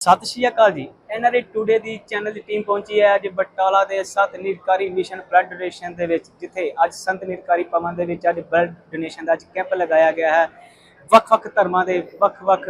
ਸਤਿ ਸ਼੍ਰੀ ਅਕਾਲ ਜੀ। ਐਨਆਰਏ ਟੂਡੇ ਦੀ ਚੈਨਲ ਦੀ ਟੀਮ ਪਹੁੰਚੀ ਹੈ ਅੱਜ ਬਟਾਲਾ ਦੇ ਸਤ ਨਿਰਕਾਰੀ ਮਿਸ਼ਨ ਬਲੱਡ ਡੋਨੇਸ਼ਨ ਦੇ ਵਿੱਚ, ਜਿੱਥੇ ਅੱਜ ਸੰਤ ਨਿਰਕਾਰੀ ਭਵਨ ਦੇ ਵਿੱਚ ਅੱਜ ਬਲੱਡ ਡੋਨੇਸ਼ਨ ਦਾ ਅੱਜ ਕੈਂਪ ਲਗਾਇਆ ਗਿਆ ਹੈ। ਵੱਖ-ਵੱਖ ਧਰਮਾਂ ਦੇ ਵੱਖ-ਵੱਖ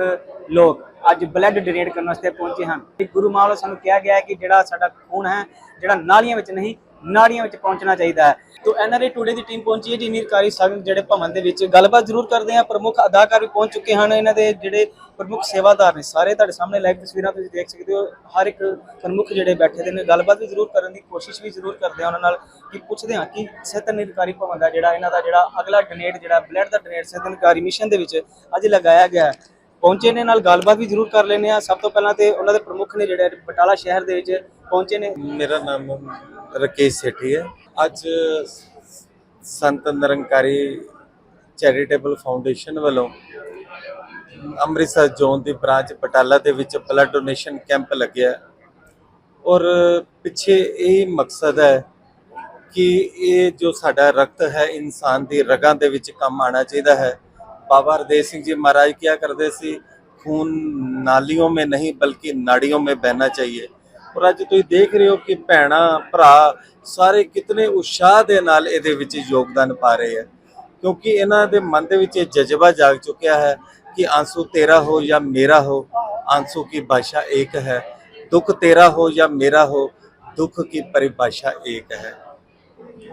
ਲੋਕ ਅੱਜ ਬਲੱਡ ਡੋਨੇਟ ਕਰਨ ਵਾਸਤੇ ਪਹੁੰਚੇ ਹਨ। ਗੁਰੂ ਮਹਾਰਾਜ ਸਾਨੂੰ ਕਿਹਾ ਗਿਆ ਹੈ ਕਿ ਜਿਹੜਾ ਸਾਡਾ ਖੂਨ ਹੈ, ਜਿਹੜਾ ਨਾਲੀਆਂ ਵਿੱਚ ਨਹੀਂ ਨਾੜੀਆਂ ਵਿੱਚ ਪਹੁੰਚਣਾ ਚਾਹੀਦਾ ਹੈ। ਤੋ ਐਨਆਰਏ ਟੂਡੇ ਦੀ ਟੀਮ ਪਹੁੰਚੀ ਹੈ ਜੀ। ਨਿਰਕਾਰੀ ਸੰਘ ਜਿਹੜੇ ਭਵਨ ਦੇ ਵਿੱਚ ਗੱਲਬਾਤ ਜ਼ਰੂਰ ਕਰਦੇ ਆ ਪ੍ਰਮੁੱਖ ਅਦਾਕਾਰ ਵੀ ਪਹੁੰਚ ਚੁੱਕੇ ਹਨ। ਇਹਨਾਂ ਦੇ ਜਿਹੜੇ ਪ੍ਰਮੁੱਖ ਸੇਵਾਦਾਰ ਨੇ ਸਾਰੇ ਤੁਹਾਡੇ ਸਾਹਮਣੇ ਲਾਈਵ ਤਸਵੀਰਾਂ ਤੁਸੀਂ ਦੇਖ ਸਕਦੇ ਹੋ। ਹਰ ਇੱਕ ਪ੍ਰਮੁੱਖ ਜਿਹੜੇ ਬੈਠੇ ਦੇ ਨੇ। ਗੱਲਬਾਤ ਵੀ ਜ਼ਰੂਰ ਕਰਨ ਦੀ ਕੋਸ਼ਿਸ਼ ਵੀ ਜ਼ਰੂਰ ਕਰਦੇ ਆ ਉਹਨਾਂ ਨਾਲ ਕਿ ਪੁੱਛਦੇ ਹਾਂ ਕਿ ਸਿਹਤ ਨਿਰਕਾਰੀ ਭਵਨ ਦਾ ਜਿਹੜਾ ਇਹਨਾਂ ਦਾ ਜਿਹੜਾ ਅਗਲਾ ਡੋਨੇਟ ਜਿਹੜਾ ਬਲੱਡ ਦਾ ਡੋਨੇਟ ਸਿਹਤ ਨਿਰਕਾਰੀ ਮਿਸ਼ਨ ਦੇ ਵਿੱਚ ਅੱਜ ਲਗਾਇਆ ਗਿਆ ਪਹੁੰਚੇ ਨੇ, ਨਾਲ ਗੱਲਬਾਤ ਵੀ ਜ਼ਰੂਰ ਕਰ ਲੈਨੇ ਆ ਸਭ ਤੋਂ ਪਹਿਲਾਂ ਤੇ ਉਹਨਾਂ ਦੇ ਪ੍ਰਮੁੱਖ ਨੇ ਜਿਹੜੇ ਬਟਾਲਾ ਸ਼ਹਿਰ ਦੇ ਵਿੱਚ ਪਹੁੰਚੇ ਨੇ। ਮੇਰਾ ਨਾਮ ਰਕੇਸ਼ ਸੇਠੀ ਹੈ। ਅੱਜ ਸੰਤ ਨਿਰੰਕਾਰੀ ਚੈਰੀਟੇਬਲ ਫਾਊਂਡੇਸ਼ਨ ਵੱਲੋਂ ਅੰਮ੍ਰਿਤਸਰ ਜ਼ੋਨ ਦੀ ਬ੍ਰਾਂਚ ਬਟਾਲਾ ਦੇ ਵਿੱਚ ਬਲੱਡ ਡੋਨੇਸ਼ਨ ਕੈਂਪ ਲੱਗਿਆ ਔਰ ਪਿੱਛੇ ਇਹ ਮਕਸਦ ਹੈ ਕਿ ਇਹ ਜੋ ਸਾਡਾ ਰਕਤ ਹੈ, ਇਨਸਾਨ ਦੀ ਰਗਾਂ ਦੇ ਵਿੱਚ ਕੰਮ ਆਣਾ ਚਾਹੀਦਾ ਹੈ। बाबा हरदेव सिंह जी महाराज क्या करते सी खून नालियों में नहीं, बल्कि नाड़ियों में बहना चाहिए। ਔਰ ਅੱਜ ਤੁਸੀਂ ਦੇਖ ਰਹੇ ਹੋ ਕਿ ਭੈਣਾ ਭਰਾ ਸਾਰੇ ਕਿਤਨੇ ਉਤਸ਼ਾਹ ਦੇ ਨਾਲ ਇਹਦੇ ਵਿੱਚ ਯੋਗਦਾਨ ਪਾ ਰਹੇ ਆ ਕਿਉਂਕਿ ਇਹਨਾਂ ਦੇ ਮਨ ਦੇ ਵਿੱਚ ਇਹ ਜਜ਼ਬਾ ਜਾਗ ਚੁੱਕਿਆ ਹੈ ਕਿ ਆਂਸੂ ਤੇਰਾ ਹੋ ਜਾਂ ਮੇਰਾ ਹੋ आंसू की भाषा एक है। दुख तेरा हो या मेरा हो ਦੁੱਖ ਕੀ ਪਰਿਭਾਸ਼ਾ ਇੱਕ ਹੈ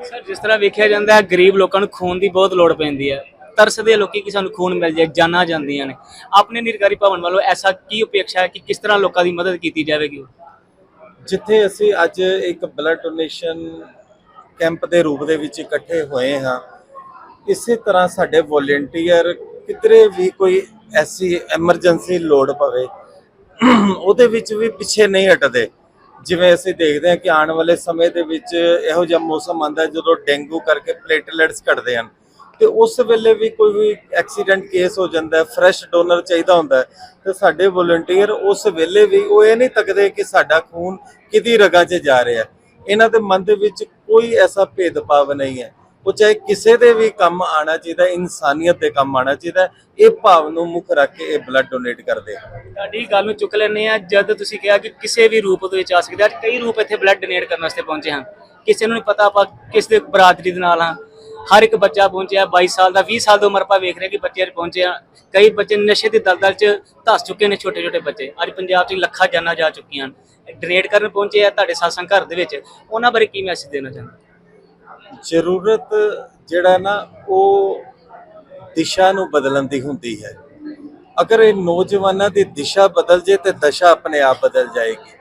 ਸਰ ਜਿਸ ਤਰ੍ਹਾਂ ਵੇਖਿਆ ਜਾਂਦਾ ਹੈ ਗਰੀਬ ਲੋਕਾਂ ਨੂੰ ਖੂਨ ਦੀ ਬਹੁਤ ਲੋੜ ਪੈਂਦੀ ਹੈ ਤਰਸਦੇ ਆ ਲੋਕੀ ਕਿ ਸਾਨੂੰ ਖੂਨ ਮਿਲ ਜਾਏ, ਜਾਨਾਂ ਜਾਂਦੀਆਂ ਨੇ। ਆਪਣੇ ਨਿਰਕਾਰੀ ਭਵਨ ਵੱਲੋਂ ਐਸਾ ਕੀ ਉਪੇક્ષਾ ਹੈ ਕਿ ਕਿਸ ਤਰ੍ਹਾਂ ਲੋਕਾਂ ਦੀ ਮਦਦ ਕੀਤੀ ਜਾਵੇਗੀ? ਜਿੱਥੇ ਅਸੀਂ ਅੱਜ ਇੱਕ ਬਲੱਡ ਡੋਨੇਸ਼ਨ ਕੈਂਪ ਦੇ ਰੂਪ ਦੇ ਵਿੱਚ ਇਕੱਠੇ ਹੋਏ ਹਾਂ, ਇਸੇ ਤਰ੍ਹਾਂ ਸਾਡੇ ਵੋਲੰਟੀਅਰ ਕਿਧਰੇ ਵੀ ਕੋਈ ਐਸੀ ਐਮਰਜੈਂਸੀ ਲੋੜ ਪਵੇ, ਉਹਦੇ ਵਿੱਚ ਵੀ ਪਿੱਛੇ ਨਹੀਂ ਹਟਦੇ। ਜਿਵੇਂ ਅਸੀਂ ਦੇਖਦੇ ਹਾਂ ਕਿ ਆਉਣ ਵਾਲੇ ਸਮੇਂ ਦੇ ਵਿੱਚ ਇਹੋ ਜਿਹਾ ਮੌਸਮ ਆਉਂਦਾ ਜਦੋਂ ਡੇਂਗੂ ਕਰਕੇ ਪਲੇਟਲੈਟਸ ਘਟਦੇ ਹਨ। ਤੇ ਉਸ ਵੇਲੇ ਵੀ ਕੋਈ ਵੀ ਐਕਸੀਡੈਂਟ ਕੇਸ ਹੋ ਜਾਂਦਾ ਹੈ ਫਰੈਸ਼ ਡੋਨਰ ਚਾਹੀਦਾ ਹੁੰਦਾ ਤੇ ਸਾਡੇ ਵੋਲੰਟੀਅਰ ਉਸ ਵੇਲੇ ਵੀ ਉਹ ਇਹ ਨਹੀਂ ਤੱਕਦੇ ਕਿ ਸਾਡਾ ਖੂਨ ਕਿਹਦੀ ਰਗਾਂ 'ਚ ਜਾ ਰਿਹਾ ਹੈ। ਇਹਨਾਂ ਦੇ ਮਨ ਦੇ ਵਿੱਚ ਕੋਈ ਐਸਾ ਭੇਦਭਾਵ ਨਹੀਂ ਹੈ। ਉਹ ਚਾਹੇ ਕਿਸੇ ਦੇ ਵੀ ਕੰਮ ਆਣਾ ਚਾਹੀਦਾ ਇਨਸਾਨੀਅਤ ਦੇ ਕੰਮ ਆਣਾ ਚਾਹੀਦਾ ਇਹ ਭਾਵ ਨੂੰ ਮੁੱਖ ਰੱਖ ਕੇ ਇਹ ਬਲੱਡ ਡੋਨੇਟ ਕਰਦੇ ਤੁਹਾਡੀ ਗੱਲ ਨੂੰ ਚੁੱਕ ਲੈਂਦੇ ਆ ਜਦ ਤੁਸੀਂ ਕਿਹਾ ਕਿ ਕਿਸੇ ਵੀ ਰੂਪ ਦੇ ਵਿੱਚ ਆ ਸਕਦੇ ਆ, ਕਈ ਰੂਪ ਇੱਥੇ ਬਲੱਡ ਡੋਨੇਟ ਕਰਨ ਵਾਸਤੇ ਪਹੁੰਚੇ ਹਨ। ਕਿਸੇ ਨੂੰ ਨਹੀਂ ਪਤਾ ਆਪਾਂ ਕਿਸ ਦੇ ਬਰਾਦਰੀ ਦੇ ਨਾਲ ਹਾਂ ਹਰ ਇੱਕ ਬੱਚਾ ਪਹੁੰਚਿਆ 22 ਸਾਲ ਦਾ 20 ਸਾਲ ਦੀ ਉਮਰ ਆਪਾਂ ਵੇਖ ਰਹੇ ਕਿ ਬੱਚੇ ਅੱਜ ਪਹੁੰਚੇ ਆ। ਕਈ ਬੱਚੇ ਨਸ਼ੇ ਦੀ ਦਲਦਲ 'ਚ ਧਸ ਚੁੱਕੇ ਨੇ ਛੋਟੇ ਛੋਟੇ ਬੱਚੇ। ਅੱਜ ਪੰਜਾਬ 'ਚ ਲੱਖਾਂ ਜਾਨਾਂ ਜਾ ਚੁੱਕੀਆਂ ਹਨ। ਡੋਨੇਟ ਕਰਨ ਪਹੁੰਚੇ ਆ ਤੁਹਾਡੇ ਸਾਸੰਗ ਘਰ ਦੇ ਵਿੱਚ। ਉਹਨਾਂ ਬਾਰੇ ਕੀ ਮੈਸੇਜ ਦੇਣਾ ਚਾਹੁੰਦੇ ਜ਼ਰੂਰਤ ਜਿਹੜਾ ਨਾ, ਉਹ ਦਿਸ਼ਾ ਨੂੰ ਬਦਲਣ ਦੀ ਹੁੰਦੀ ਹੈ। ਅਗਰ ਇਹ ਨੌਜਵਾਨਾਂ ਦੀ ਦਿਸ਼ਾ ਬਦਲ ਜੇ ਤੇ ਦਸ਼ਾ ਆਪਣੇ ਆਪ ਬਦਲ ਜਾਏਗੀ।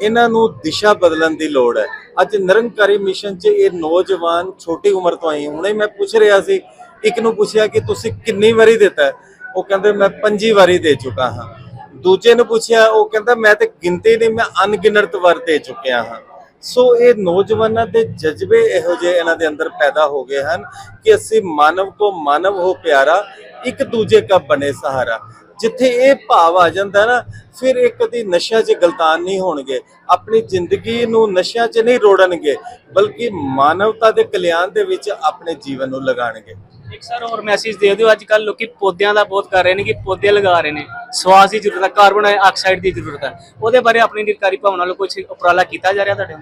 ਇਹਨਾਂ ਨੂੰ ਦਿਸ਼ਾ ਬਦਲਣ ਦੀ ਲੋੜ ਹੈ। ਅੱਜ ਨਿਰੰਕਾਰੀ ਮਿਸ਼ਨ 'ਚ ਇਹ ਨੌਜਵਾਨ ਛੋਟੀ ਉਮਰ ਤੋਂ ਆਏ। ਹੁਣੇ ਮੈਂ ਪੁੱਛ ਰਿਹਾ ਸੀ, ਇੱਕ ਨੂੰ ਪੁੱਛਿਆ ਕਿ ਤੁਸੀਂ ਕਿੰਨੀ ਵਾਰੀ ਦਿੱਤਾ ਉਹ ਕਹਿੰਦੇ, ਮੈਂ ਪੰਜੀ ਵਾਰੀ ਦੇ ਚੁੱਕਾ ਹਾਂ। ਦੂਜੇ ਨੂੰ ਪੁੱਛਿਆ, ਉਹ ਕਹਿੰਦਾ, ਮੈਂ ਤੇ ਗਿਣਤੀ ਨਹੀਂ, ਮੈਂ ਅਣਗਿਣਤ ਵਾਰ ਦੇ ਚੁੱਕਿਆ ਹਾਂ। ਸੋ ਇਹ ਨੌਜਵਾਨਾਂ ਦੇ ਜਜ਼ਬੇ ਇਹੋ ਜਿਹੇ ਇਹਨਾਂ ਦੇ ਅੰਦਰ ਪੈਦਾ ਹੋ ਗਏ ਹਨ ਕਿ ਅਸੀਂ ਮਾਨਵ ਕੋ ਮਾਨਵ ਹੋ ਪਿਆਰਾ, ਇੱਕ ਦੂਜੇ ਦਾ ਬਣੇ ਸਹਾਰਾ। ਜਿੱਥੇ ਇਹ ਭਾਵ ਆ ਜਾਂਦਾ ਨਾ ਫਿਰ ਇਹ ਕਦੀ ਨਸ਼ਿਆਂ 'ਚ ਗਲਤਾਨ ਨਹੀਂ ਹੋਣਗੇ। ਆਪਣੀ ਜ਼ਿੰਦਗੀ ਨੂੰ ਨਸ਼ਿਆਂ 'ਚ ਨਹੀਂ ਰੋੜਨਗੇ ਬਲਕਿ ਮਾਨਵਤਾ ਦੇ ਕਲਿਆਣ ਦੇ ਵਿੱਚ ਆਪਣੇ ਜੀਵਨ ਨੂੰ ਲਗਾਣਗੇ ਇੱਕ ਸਰ ਹੋਰ ਮੈਸੇਜ ਦੇ ਦਿਓ ਅੱਜ ਕੱਲ ਲੋਕੀ ਪੌਦਿਆਂ ਦਾ ਬਹੁਤ ਕਰ ਰਹੇ ਨੇ ਕਿ ਪੌਦੇ ਲਗਾ ਰਹੇ ਨੇ। ਸਵਾਸ ਦੀ ਜ਼ਰੂਰਤ ਹੈ ਕਾਰਬਨ ਆਕਸਾਈਡ ਦੀ ਜ਼ਰੂਰਤ ਹੈ ਉਹਦੇ ਬਾਰੇ ਆਪਣੀ ਨਿਰਕਾਰੀ ਭਵਨ ਵੱਲੋਂ ਕੁਝ ਉਪਰਾਲਾ ਕੀਤਾ ਜਾ ਰਿਹਾ ਤੁਹਾਡੇ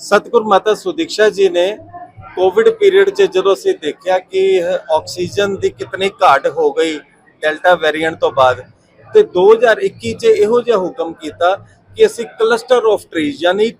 ਸਤਿਗੁਰ ਮਾਤਾ ਸੁਦੀਕਸ਼ਾ ਜੀ ਨੇ ਕੋਵਿਡ ਪੀਰੀਅਡ 'ਚ ਜਦੋਂ ਅਸੀਂ ਦੇਖਿਆ ਕਿ ਆਕਸੀਜਨ ਦੀ ਕਿਤਨੀ ਘਾਟ ਹੋ ਗਈ ਡੈਲਟਾ ਵੇਰੀਐਂਟ ਤੋਂ ਬਾਅਦ। ਤੇ 2021 'ਚ ਇਹੋ ਜਿਹਾ ਹੁਕਮ ਕੀਤਾ ਕਿ ਅਸੀਂ ਕਲਸਟਰ ਆਫ ਟਰੀਜ਼ ਯਾਨੀ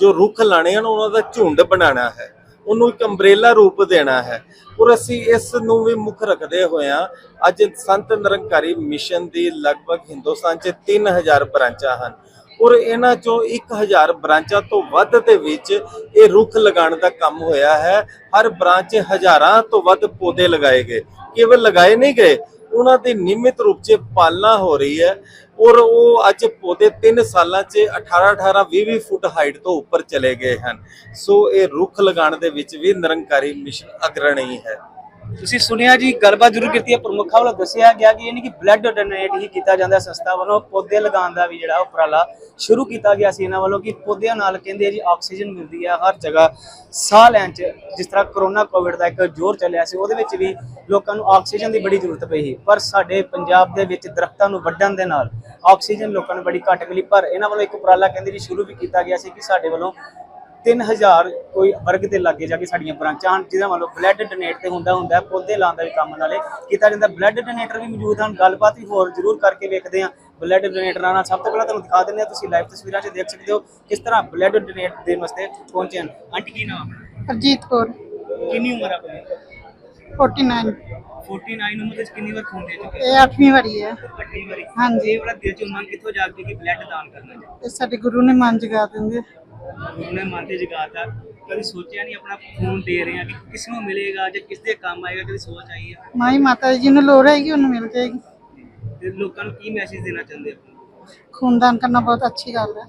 ਜੋ ਰੁੱਖ ਲਾਣੇ ਹਨ, ਉਹਨਾਂ ਦਾ ਝੁੰਡ ਬਣਾਉਣਾ ਹੈ। ਉਹਨੂੰ ਇੱਕ ਅੰਬ੍ਰੇਲਾ ਰੂਪ ਦੇਣਾ ਹੈ। ਔਰ ਅਸੀਂ ਇਸ ਨੂੰ ਵੀ ਮੁੱਖ ਰੱਖਦੇ ਹੋਇਆਂ ਅੱਜ ਸੰਤ ਨਿਰੰਕਾਰੀ ਮਿਸ਼ਨ ਦੀ ਲਗਭਗ ਹਿੰਦੁਸਤਾਨ 'ਚ 3000 ਬ੍ਰਾਂਚਾਂ ਹਨ। ਔਰ ਇਹਨਾਂ ਚੋਂ 1000 ਬ੍ਰਾਂਚਾਂ ਤੋਂ ਵੱਧ ਦੇ ਵਿੱਚ ਇਹ ਰੁੱਖ ਲਗਾਉਣ ਦਾ ਕੰਮ ਹੋਇਆ ਹੈ। ਹਰ ਬ੍ਰਾਂਚ ਹਜ਼ਾਰਾਂ ਤੋਂ ਵੱਧ ਪੌਦੇ ਲਗਾਏ ਗਏ। ਕੇਵਲ ਲਗਾਏ ਨਹੀਂ ਗਏ ਉਹਨਾਂ ਦੀ ਨਿਯਮਿਤ ਰੂਪ 'ਚ ਪਾਲਣਾ ਹੋ ਰਹੀ ਹੈ ਔਰ ਉਹ ਅੱਜ ਪੌਦੇ 3 ਸਾਲਾਂ 'ਚ 18 18 20 20 ਫੁੱਟ ਹਾਈਟ ਤੋਂ ਉੱਪਰ ਚਲੇ ਗਏ ਹਨ। ਸੋ ਇਹ ਰੁੱਖ ਲਗਾਉਣ ਦੇ ਵਿੱਚ ਵੀ ਨਿਰੰਕਾਰੀ ਮਿਸ਼ਨ ਅਗਰਣੀ ਹੈ। ਤੁਸੀਂ ਸੁਣਿਆ ਜੀ, ਗੱਲਬਾਤ ਜ਼ਰੂਰ ਕੀਤੀ ਹੈ। ਪ੍ਰਮੁੱਖਾਂ ਵੱਲੋਂ ਦੱਸਿਆ ਗਿਆ ਕਿ ਇਹ ਨਹੀਂ ਕਿ ਬਲੱਡ ਡੋਨੇਟ ਹੀ ਕੀਤਾ ਜਾਂਦਾ ਸੰਸਥਾ ਵੱਲੋਂ ਪੌਦੇ ਲਗਾਉਣ ਦਾ ਵੀ ਜਿਹੜਾ ਉਪਰਾਲਾ ਸ਼ੁਰੂ ਕੀਤਾ ਗਿਆ ਸੀ। ਇਹਨਾਂ ਵੱਲੋਂ ਕਿ ਪੌਦਿਆਂ ਨਾਲ ਕਹਿੰਦੇ ਆ ਜੀ, ਆਕਸੀਜਨ ਮਿਲਦੀ ਹੈ ਹਰ ਜਗ੍ਹਾ। ਸਾਹ ਲੈਣ 'ਚ ਜਿਸ ਤਰ੍ਹਾਂ ਕਰੋਨਾ ਕੋਵਿਡ ਦਾ ਇੱਕ ਜ਼ੋਰ ਚੱਲਿਆ ਸੀ, ਉਹਦੇ ਵਿੱਚ ਵੀ ਲੋਕਾਂ ਨੂੰ ਆਕਸੀਜਨ ਦੀ ਬੜੀ ਜ਼ਰੂਰਤ ਪਈ ਸੀ। ਪਰ ਸਾਡੇ ਪੰਜਾਬ ਦੇ ਵਿੱਚ ਦਰਖਤਾਂ ਨੂੰ ਵੱਢਣ ਦੇ ਨਾਲ ਆਕਸੀਜਨ ਲੋਕਾਂ ਨੂੰ ਬੜੀ ਘੱਟ ਮਿਲੀ। ਪਰ ਇਹਨਾਂ ਵੱਲੋਂ ਇੱਕ ਉਪਰਾਲਾ ਕਹਿੰਦੇ ਜੀ, ਸ਼ੁਰੂ ਵੀ ਕੀਤਾ ਗਿਆ ਸੀ ਕਿ ਸਾਡੇ ਵੱਲੋਂ 3000 ਕੋਈ ਵਰਗ ਦੇ ਲਾਗੇ ਜਾ ਕੇ ਸਾਡੀਆਂ ਬ੍ਰਾਂਚਾਂ ਹਨ ਜਿਹਦਾ ਵੱਲੋਂ ਬਲੱਡ ਡੋਨੇਟ ਤੇ ਹੁੰਦਾ ਹੁੰਦਾ ਪੌਦੇ ਲਾਉਣ ਦਾ ਵੀ ਕੰਮ ਨਾਲੇ ਕੀਤਾ ਜਾਂਦਾ। ਬਲੱਡ ਡੋਨੇਟਰ ਵੀ ਮੌਜੂਦ ਹਨ ਗੱਲਬਾਤ ਵੀ ਹੋਰ ਜ਼ਰੂਰ ਕਰਕੇ ਵੇਖਦੇ ਹਾਂ। ਬਲੱਡ ਡੋਨੇਟਰਾਂ ਨਾਲ ਸਭ ਤੋਂ ਪਹਿਲਾਂ ਤੁਹਾਨੂੰ ਦਿਖਾ ਦਿੰਦੇ ਹਾਂ ਤੁਸੀਂ ਲਾਈਵ ਤਸਵੀਰਾਂ 'ਚ ਦੇਖ ਸਕਦੇ ਹੋ ਕਿਸ ਤਰ੍ਹਾਂ ਬਲੱਡ ਡੋਨੇਟ ਦੇਣ ਵਾਸਤੇ ਪਹੁੰਚੇ ਹਨ। ਆਂਟੀ ਕੀ ਨਾਮ ਹੈ? ਅਰਜੀਤ ਕੌਰ। ਕਿੰਨੀ ਉਮਰ ਹੈ ਆਪਣੀ 49 49 ਉਮਰ ਵਿੱਚ ਕਿੰਨੀ ਵਾਰ ਖੂਨ ਦੇ ਚੁੱਕੇ ਇਹ 8ਵੀਂ ਵਾਰੀ ਹੈ। ਅੱਠਵੀਂ ਵਾਰੀ। ਹਾਂਜੀ। ਇਹ ਵਾਲਾ ਦਿਲ ਚੋਂ ਮਨ ਕਿੱਥੋਂ ਜਾਗਦੀ ਕਿ ਬਲੱਡ ਦਾਨ ਕਰਨਾ ਹੈ ਇਹ ਸਾਡੇ ਗੁਰੂ ਨੇ ਮਨ ਜਗਾ ਦਿੰਦੇ। ਗੁਰੂ ਨੇ ਮਨ ਤੇ ਜਗਾਤਾ। ਕਦੀ ਸੋਚਿਆ ਨਹੀਂ ਆਪਣਾ ਖੂਨ ਦੇ ਰਹੇ ਆ ਕਿ ਕਿਸ ਨੂੰ ਮਿਲੇਗਾ ਜਾਂ ਕਿਸ ਦੇ ਕੰਮ ਆਏਗਾ ਕਦੀ ਸੋਚ ਆਈ ਹੈ? ਮਾਈ ਮਾਤਾ ਜੀ ਨੂੰ ਲੋੜ ਹੈਗੀ ਉਹਨੂੰ ਮਿਲ ਜਾਏਗੀ। ਤੇ ਲੋਕਾਂ ਨੂੰ ਕੀ ਮੈਸੇਜ ਦੇਣਾ ਚਾਹੁੰਦੇ ਹੋ? ਖੂਨਦਾਨ ਕਰਨਾ ਬਹੁਤ ਅੱਛੀ ਗੱਲ ਹੈ।